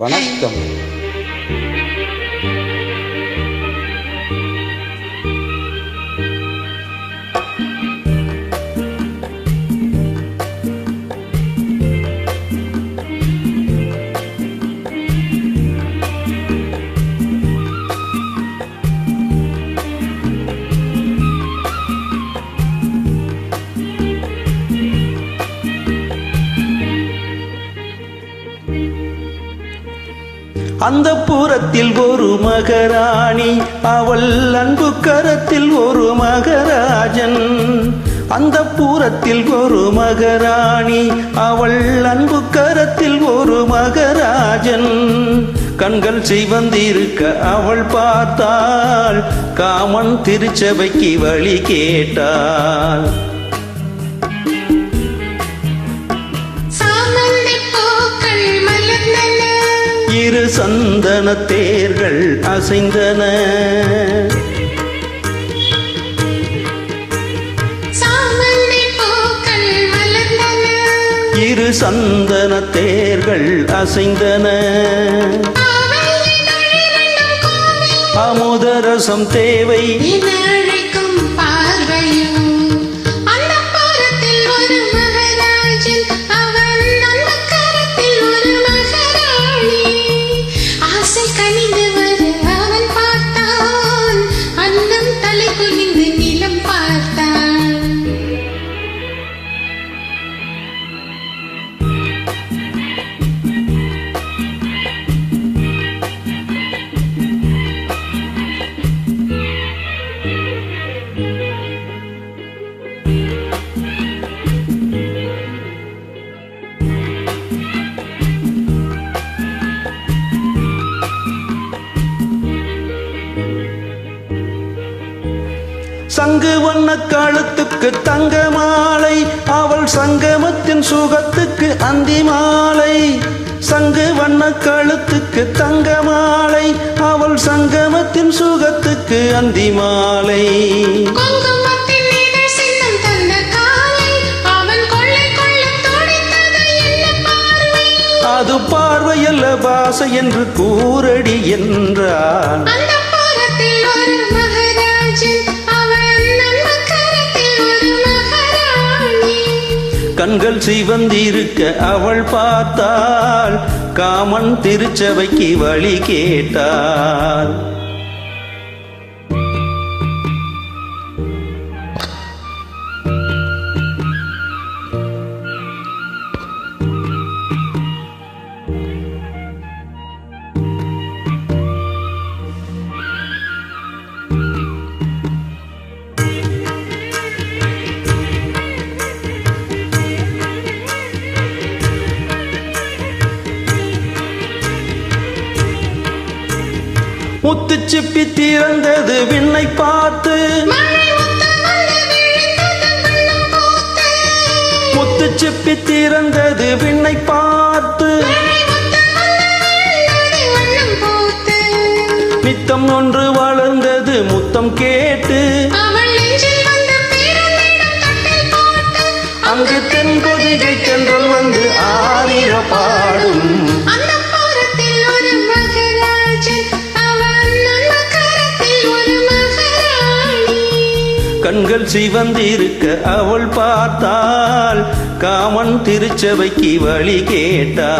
வணக்கம். அந்த புறத்தில் ஒரு மகராணி அவள் அன்பு கரத்தில் ஒரு மகராஜன். அந்த புறத்தில் ஒரு மகராணி அவள் அன்பு கரத்தில் ஒரு மகராஜன். கண்கள் செய்வந்திருக்க அவள் பார்த்தாள் காமன் திருச்சபைக்கு வழி கேட்டாள். சந்தன தேர்கள் அசைந்தன. இரு சந்தன தேர்கள் அசைந்தன. அமுதரசம் தேவை. சங்கு வண்ண காலத்துக்கு தங்க மாலை அவள் சங்கமத்தின் சுகத்துக்கு அந்தி மாலை. சங்கு வண்ண கழுத்துக்கு தங்க மாலை அவள் சங்கமத்தின் சுகத்துக்கு அந்தி மாலை. அது பார்வையல்ல பாசை என்று கூரடி என்றான். கண்கள் சிவந்திருக்க அவள் பார்த்தாள். காமன் திருச்சபைக்கு வழி கேட்டாள். முத்துச்சிப்பி திறந்தது விண்ணை பார்த்து. முத்து சிப்பி திறந்தது விண்ணை பார்த்து. முத்தம் நித்தம் ஒன்று வளர்ந்தது முத்தம் கேட்டு. அங்கு தென்பொதிகை சென்றல் வந்து ஆரிர பாடும் கண்கள் சிவந்திருக்க அவள் பார்த்தால் காமன் திருச்சபைக்கு வழி கேட்டா